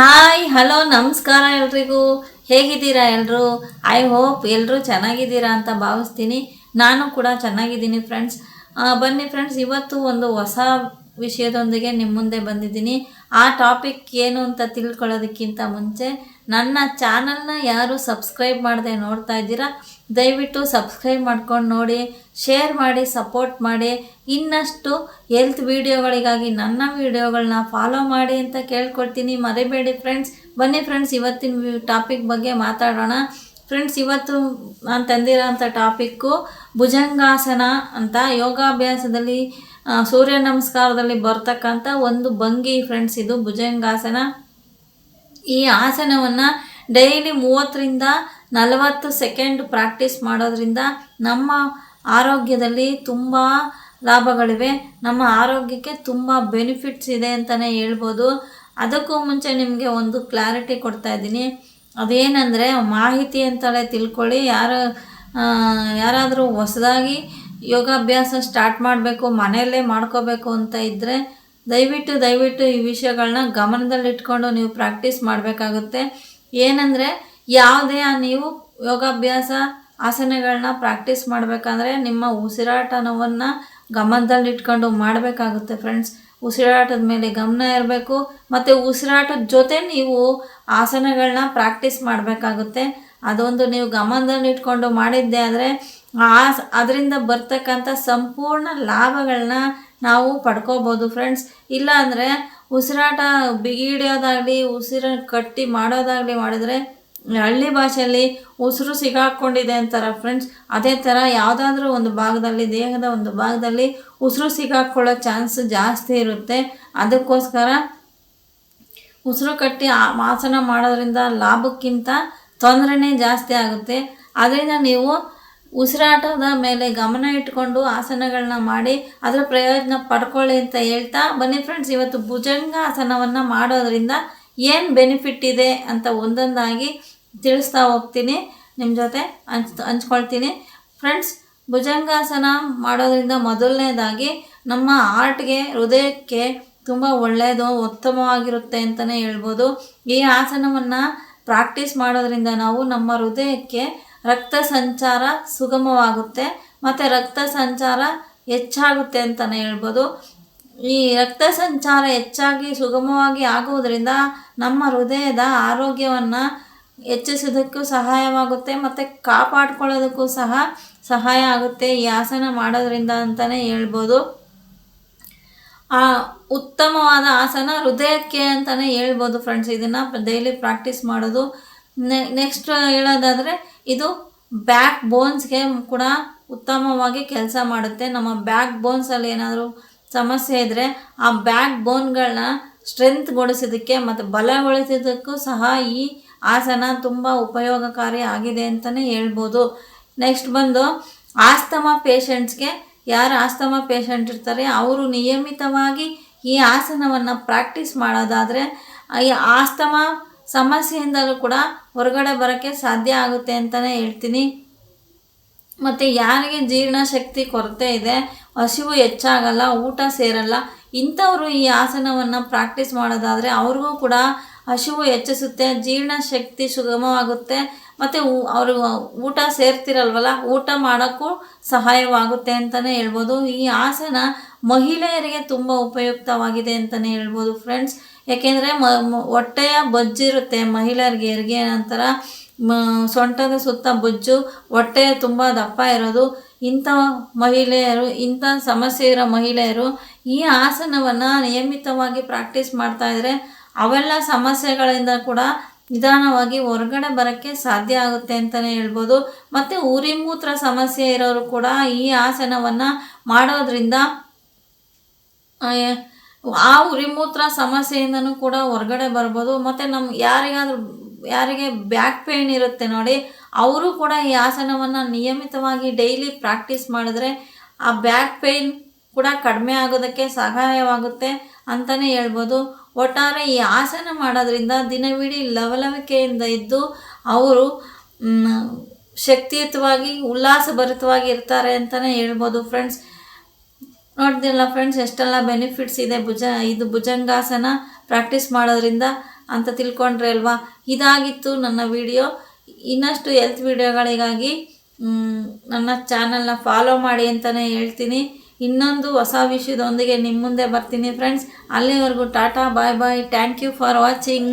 Hi hello ನಮಸ್ಕಾರ ಎಲ್ರಿಗೂ. ಹೇಗಿದ್ದೀರಾ ಎಲ್ಲರೂ ಐ ಹೋಪ್ ಎಲ್ಲರೂ ಚೆನ್ನಾಗಿದ್ದೀರಾ ಅಂತ ಭಾವಿಸ್ತೀನಿ. ನಾನು ಕೂಡ ಚೆನ್ನಾಗಿದ್ದೀನಿ ಫ್ರೆಂಡ್ಸ್ ಬನ್ನಿ ಫ್ರೆಂಡ್ಸ್ ಇವತ್ತು ಒಂದು ಹೊಸ ವಿಷಯದೊಂದಿಗೆ ನಿಮ್ಮ ಮುಂದೆ ಬಂದಿದ್ದೀನಿ. ಆ ಟಾಪಿಕ್ ಏನು ಅಂತ ತಿಳ್ಕೊಳ್ಳೋದಕ್ಕಿಂತ ಮುಂಚೆ ನನ್ನ ಚಾನಲ್ನ ಯಾರು ಸಬ್ಸ್ಕ್ರೈಬ್ ಮಾಡದೆ ನೋಡ್ತಾ ಇದ್ದೀರಾ, ದಯವಿಟ್ಟು ಸಬ್ಸ್ಕ್ರೈಬ್ ಮಾಡ್ಕೊಂಡು ನೋಡಿ, ಶೇರ್ ಮಾಡಿ, ಸಪೋರ್ಟ್ ಮಾಡಿ. ಇನ್ನಷ್ಟು ಹೆಲ್ತ್ ವೀಡಿಯೋಗಳಿಗಾಗಿ ನನ್ನ ವೀಡಿಯೋಗಳನ್ನ ಫಾಲೋ ಮಾಡಿ ಅಂತ ಕೇಳ್ಕೊಡ್ತೀನಿ. ಮರಿಬೇಡಿ ಫ್ರೆಂಡ್ಸ್. ಬನ್ನಿ ಫ್ರೆಂಡ್ಸ್, ಇವತ್ತಿನ ಟಾಪಿಕ್ ಬಗ್ಗೆ ಮಾತಾಡೋಣ. ಫ್ರೆಂಡ್ಸ್, ಇವತ್ತು ನಾನು ತಂದಿರೋಂಥ ಟಾಪಿಕ್ಕು ಭುಜಂಗಾಸನ ಅಂತ. ಯೋಗಾಭ್ಯಾಸದಲ್ಲಿ ಸೂರ್ಯ ನಮಸ್ಕಾರದಲ್ಲಿ ಬರ್ತಕ್ಕಂಥ ಒಂದು ಭಂಗಿ ಫ್ರೆಂಡ್ಸ್, ಇದು ಭುಜಂಗಾಸನ. ಈ ಆಸನವನ್ನು ಡೈಲಿ ಮೂವತ್ತರಿಂದ ನಲವತ್ತು ಸೆಕೆಂಡ್ ಪ್ರಾಕ್ಟೀಸ್ ಮಾಡೋದ್ರಿಂದ ನಮ್ಮ ಆರೋಗ್ಯದಲ್ಲಿ ತುಂಬ ಲಾಭಗಳಿವೆ. ನಮ್ಮ ಆರೋಗ್ಯಕ್ಕೆ ತುಂಬ ಬೆನಿಫಿಟ್ಸ್ ಇದೆ ಅಂತಲೇ ಹೇಳ್ಬೋದು. ಅದಕ್ಕೂ ಮುಂಚೆ ನಿಮಗೆ ಒಂದು ಕ್ಲಾರಿಟಿ ಕೊಡ್ತಾ ಇದ್ದೀನಿ. ಅದೇನೆಂದರೆ ಮಾಹಿತಿ ಅಂತಲೇ ತಿಳ್ಕೊಳ್ಳಿ. ಯಾರು ಯಾರಾದರೂ ಹೊಸದಾಗಿ ಯೋಗಾಭ್ಯಾಸ ಸ್ಟಾರ್ಟ್ ಮಾಡಬೇಕು, ಮನೆಯಲ್ಲೇ ಮಾಡ್ಕೋಬೇಕು ಅಂತ ಇದ್ದರೆ ದಯವಿಟ್ಟು ದಯವಿಟ್ಟು ಈ ವಿಷಯಗಳನ್ನ ಗಮನದಲ್ಲಿಟ್ಕೊಂಡು ನೀವು ಪ್ರಾಕ್ಟೀಸ್ ಮಾಡಬೇಕಾಗುತ್ತೆ. ಏನಂದರೆ, ಯಾವುದೇ ನೀವು ಯೋಗಾಭ್ಯಾಸ ಆಸನಗಳನ್ನ ಪ್ರಾಕ್ಟೀಸ್ ಮಾಡಬೇಕಂದ್ರೆ ನಿಮ್ಮ ಉಸಿರಾಟನವನ್ನು ಗಮನದಲ್ಲಿಟ್ಕೊಂಡು ಮಾಡಬೇಕಾಗುತ್ತೆ ಫ್ರೆಂಡ್ಸ್ ಉಸಿರಾಟದ ಮೇಲೆ ಗಮನ ಇರಬೇಕು, ಮತ್ತು ಉಸಿರಾಟದ ಜೊತೆ ನೀವು ಆಸನಗಳನ್ನ ಪ್ರಾಕ್ಟೀಸ್ ಮಾಡಬೇಕಾಗುತ್ತೆ. ಅದೊಂದು ನೀವು ಗಮನದಲ್ಲಿಟ್ಕೊಂಡು ಮಾಡಿದ್ದೆ ಆದರೆ ಆ ಅದರಿಂದ ಬರ್ತಕ್ಕಂಥ ಸಂಪೂರ್ಣ ಲಾಭಗಳನ್ನ ನಾವು ಪಡ್ಕೋಬೋದು ಫ್ರೆಂಡ್ಸ್. ಇಲ್ಲ ಅಂದರೆ ಉಸಿರಾಟ ಬಿಗಿ ಹಿಡಿಯೋದಾಗಲಿ ಉಸಿರ ಕಟ್ಟಿ ಮಾಡೋದಾಗಲಿ ಮಾಡಿದರೆ ಹಳ್ಳಿ ಭಾಷೆಯಲ್ಲಿ ಉಸಿರು ಸಿಗಾಕೊಂಡಿದೆ ಅಂತಾರೆ ಫ್ರೆಂಡ್ಸ್. ಅದೇ ಥರ ಯಾವುದಾದ್ರೂ ಒಂದು ಭಾಗದಲ್ಲಿ, ದೇಹದ ಒಂದು ಭಾಗದಲ್ಲಿ ಉಸಿರು ಸಿಗಾಕೊಳ್ಳೋ ಚಾನ್ಸ್ ಜಾಸ್ತಿ ಇರುತ್ತೆ. ಅದಕ್ಕೋಸ್ಕರ ಉಸಿರು ಕಟ್ಟಿ ಆಸನ ಮಾಡೋದ್ರಿಂದ ಲಾಭಕ್ಕಿಂತ ತೊಂದರೆನೇ ಜಾಸ್ತಿ ಆಗುತ್ತೆ. ಅದರಿಂದ ನೀವು ಉಸಿರಾಟದ ಮೇಲೆ ಗಮನ ಇಟ್ಕೊಂಡು ಆಸನಗಳನ್ನ ಮಾಡಿ ಅದರ ಪ್ರಯೋಜನ ಪಡ್ಕೊಳ್ಳಿ ಅಂತ ಹೇಳ್ತಾ ಬನ್ನಿ ಫ್ರೆಂಡ್ಸ್ ಇವತ್ತು ಭುಜಂಗ ಆಸನವನ್ನು ಮಾಡೋದ್ರಿಂದ ಏನು ಬೆನಿಫಿಟ್ ಇದೆ ಅಂತ ಒಂದೊಂದಾಗಿ ತಿಳಿಸ್ತಾ ಹೋಗ್ತೀನಿ. ನಿಮ್ಮ ಜೊತೆ ಹಂಚ್ ಹಂಚ್ಕೊಳ್ತೀನಿ. ಫ್ರೆಂಡ್ಸ್ ಭುಜಂಗಾಸನ ಮಾಡೋದ್ರಿಂದ ಮೊದಲನೇದಾಗಿ ನಮ್ಮ ಹಾರ್ಟ್ಗೆ ಹೃದಯಕ್ಕೆ ತುಂಬ ಒಳ್ಳೆಯದು ಉತ್ತಮವಾಗಿರುತ್ತೆ ಅಂತಲೇ ಹೇಳ್ಬೋದು. ಈ ಆಸನವನ್ನು ಪ್ರಾಕ್ಟೀಸ್ ಮಾಡೋದ್ರಿಂದ ನಾವು ನಮ್ಮ ಹೃದಯಕ್ಕೆ ರಕ್ತ ಸಂಚಾರ ಸುಗಮವಾಗುತ್ತೆ. ಮತ್ತು ರಕ್ತ ಸಂಚಾರ ಹೆಚ್ಚಾಗುತ್ತೆ ಅಂತಲೇ ಹೇಳ್ಬೋದು. ಈ ರಕ್ತ ಸಂಚಾರ ಹೆಚ್ಚಾಗಿ, ಸುಗಮವಾಗಿ ಆಗುವುದರಿಂದ ನಮ್ಮ ಹೃದಯದ ಆರೋಗ್ಯವನ್ನು ಹೆಚ್ಚಿಸೋದಕ್ಕೂ ಸಹಾಯವಾಗುತ್ತೆ. ಮತ್ತು ಕಾಪಾಡ್ಕೊಳ್ಳೋದಕ್ಕೂ ಸಹ ಸಹಾಯ ಆಗುತ್ತೆ ಈ ಆಸನ ಮಾಡೋದ್ರಿಂದ ಅಂತಲೇ ಹೇಳ್ಬೋದು. ಆ ಉತ್ತಮವಾದ ಆಸನ ಹೃದಯಕ್ಕೆ ಅಂತಲೇ ಹೇಳ್ಬೋದು ಫ್ರೆಂಡ್ಸ್ ಇದನ್ನು ಡೈಲಿ ಪ್ರಾಕ್ಟೀಸ್ ಮಾಡೋದು. ನೆಕ್ಸ್ಟ್ ಹೇಳೋದಾದರೆ ಇದು ಬ್ಯಾಕ್ ಬೋನ್ಸ್ಗೆ ಕೂಡ ಉತ್ತಮವಾಗಿ ಕೆಲಸ ಮಾಡುತ್ತೆ. ನಮ್ಮ ಬ್ಯಾಕ್ ಬೋನ್ಸಲ್ಲಿ ಏನಾದರೂ ಸಮಸ್ಯೆ ಇದ್ದರೆ ಆ ಬ್ಯಾಕ್ ಬೋನ್ಗಳನ್ನ ಸ್ಟ್ರೆಂತ್ಗೊಳಿಸೋದಕ್ಕೆ ಮತ್ತು ಬಲಗೊಳಿಸೋದಕ್ಕೂ ಸಹ ಈ ಆಸನ ತುಂಬ ಉಪಯೋಗಕಾರಿ ಆಗಿದೆ ಅಂತಲೇ ಹೇಳ್ಬೋದು. ನೆಕ್ಸ್ಟ್ ಬಂದು ಆಸ್ತಮಾ ಪೇಷಂಟ್ಸ್ಗೆ ಯಾರು ಆಸ್ತಮಾ ಪೇಷಂಟ್ ಇರ್ತಾರೆ ಅವರು ನಿಯಮಿತವಾಗಿ ಈ ಆಸನವನ್ನು ಪ್ರಾಕ್ಟೀಸ್ ಮಾಡೋದಾದರೆ ಈ ಆಸ್ತಮಾ ಸಮಸ್ಯೆಯಿಂದಲೂ ಕೂಡ ಹೊರಗಡೆ ಬರೋಕ್ಕೆ ಸಾಧ್ಯ ಆಗುತ್ತೆ ಅಂತಲೇ ಹೇಳ್ತೀನಿ. ಮತ್ತು ಯಾರಿಗೆ ಜೀರ್ಣಶಕ್ತಿ ಕೊರತೆ ಇದೆ, ಹಸಿವು ಹೆಚ್ಚಾಗಲ್ಲ, ಊಟ ಸೇರಲ್ಲ, ಇಂಥವರು ಈ ಆಸನವನ್ನು ಪ್ರಾಕ್ಟೀಸ್ ಮಾಡೋದಾದರೆ ಅವ್ರಿಗೂ ಕೂಡ ಹಸಿವು ಹೆಚ್ಚಿಸುತ್ತೆ ಜೀರ್ಣಶಕ್ತಿ ಸುಗಮವಾಗುತ್ತೆ, ಮತ್ತು ಅವರು ಊಟ ಸೇರ್ತಿರಲ್ವಲ್ಲ, ಊಟ ಮಾಡೋಕ್ಕೂ ಸಹಾಯವಾಗುತ್ತೆ ಅಂತಲೇ ಹೇಳ್ಬೋದು. ಈ ಆಸನ ಮಹಿಳೆಯರಿಗೆ ತುಂಬ ಉಪಯುಕ್ತವಾಗಿದೆ ಅಂತಲೇ ಹೇಳ್ಬೋದು ಫ್ರೆಂಡ್ಸ್ ಯಾಕೆಂದರೆ ಮ ಹೊಟ್ಟೆಯ ಬೊಜ್ಜಿರುತ್ತೆ ಮಹಿಳೆಯರಿಗೆ, ಹೆರಿಗೆ ನಂತರ, ಮ ಸೊಂಟದ ಸುತ್ತ ಬೊಜ್ಜು ಹೊಟ್ಟೆ ತುಂಬ ದಪ್ಪ ಇರೋದು. ಇಂಥ ಮಹಿಳೆಯರು, ಇಂಥ ಸಮಸ್ಯೆ ಇರೋ ಮಹಿಳೆಯರು ಈ ಆಸನವನ್ನು ನಿಯಮಿತವಾಗಿ ಪ್ರಾಕ್ಟೀಸ್ ಮಾಡ್ತಾಯಿದ್ರೆ ಅವೆಲ್ಲ ಸಮಸ್ಯೆಗಳಿಂದ ಕೂಡ ನಿಧಾನವಾಗಿ ಹೊರಗಡೆ ಬರೋಕ್ಕೆ ಸಾಧ್ಯ ಆಗುತ್ತೆ ಅಂತಲೇ ಹೇಳ್ಬೋದು. ಮತ್ತು ಉರಿ ಮೂತ್ರ ಸಮಸ್ಯೆ ಇರೋರು ಕೂಡ ಈ ಆಸನವನ್ನು ಮಾಡೋದ್ರಿಂದ ಆ, ಉರಿ ಉರಿಮೂತ್ರ ಸಮಸ್ಯೆಯಿಂದನೂ ಕೂಡ ಹೊರಗಡೆ ಬರ್ಬೋದು. ಮತ್ತು ನಮ್ಮ ಯಾರಿಗಾದ್ರೂ ಯಾರಿಗೆ ಬ್ಯಾಕ್ ಪೇಯ್ನ್ ಇರುತ್ತೆ ನೋಡಿ ಅವರು ಕೂಡ ಈ ಆಸನವನ್ನು ನಿಯಮಿತವಾಗಿ ಡೈಲಿ ಪ್ರಾಕ್ಟೀಸ್ ಮಾಡಿದ್ರೆ ಆ ಬ್ಯಾಕ್ ಪೇಯ್ನ್ ಕೂಡ ಕಡಿಮೆ ಆಗೋದಕ್ಕೆ ಸಹಾಯವಾಗುತ್ತೆ ಅಂತಲೇ ಹೇಳ್ಬೋದು. ಒಟ್ಟಾರೆ ಈ ಆಸನ ಮಾಡೋದ್ರಿಂದ ದಿನವಿಡೀ ಲವಲವಿಕೆಯಿಂದ ಇದ್ದು ಅವರು ಶಕ್ತಿಯುತವಾಗಿ, ಉಲ್ಲಾಸಭರಿತವಾಗಿ ಇರ್ತಾರೆ ಅಂತಲೇ ಹೇಳ್ಬೋದು ಫ್ರೆಂಡ್ಸ್. ನೋಡ್ದಿಲ್ಲ ಫ್ರೆಂಡ್ಸ್, ಎಷ್ಟೆಲ್ಲ ಬೆನಿಫಿಟ್ಸ್ ಇದೆ ಭುಜ, ಇದು ಭುಜಂಗಾಸನ ಪ್ರಾಕ್ಟೀಸ್ ಮಾಡೋದ್ರಿಂದ ಅಂತ ತಿಳ್ಕೊಂಡ್ರೆ ಅಲ್ವಾ? ಇದಾಗಿತ್ತು ನನ್ನ ವಿಡಿಯೋ. ಇನ್ನಷ್ಟು ಹೆಲ್ತ್ ವಿಡಿಯೋಗಳಿಗಾಗಿ ನನ್ನ ಚಾನಲ್ನ ಫಾಲೋ ಮಾಡಿ ಅಂತಲೇ ಹೇಳ್ತೀನಿ. ಇನ್ನೊಂದು ಹೊಸ ವಿಷಯದೊಂದಿಗೆ ನಿಮ್ಮ ಮುಂದೆ ಬರ್ತೀನಿ ಫ್ರೆಂಡ್ಸ್ ಅಲ್ಲಿವರೆಗೂ tata bye bye thank you for watching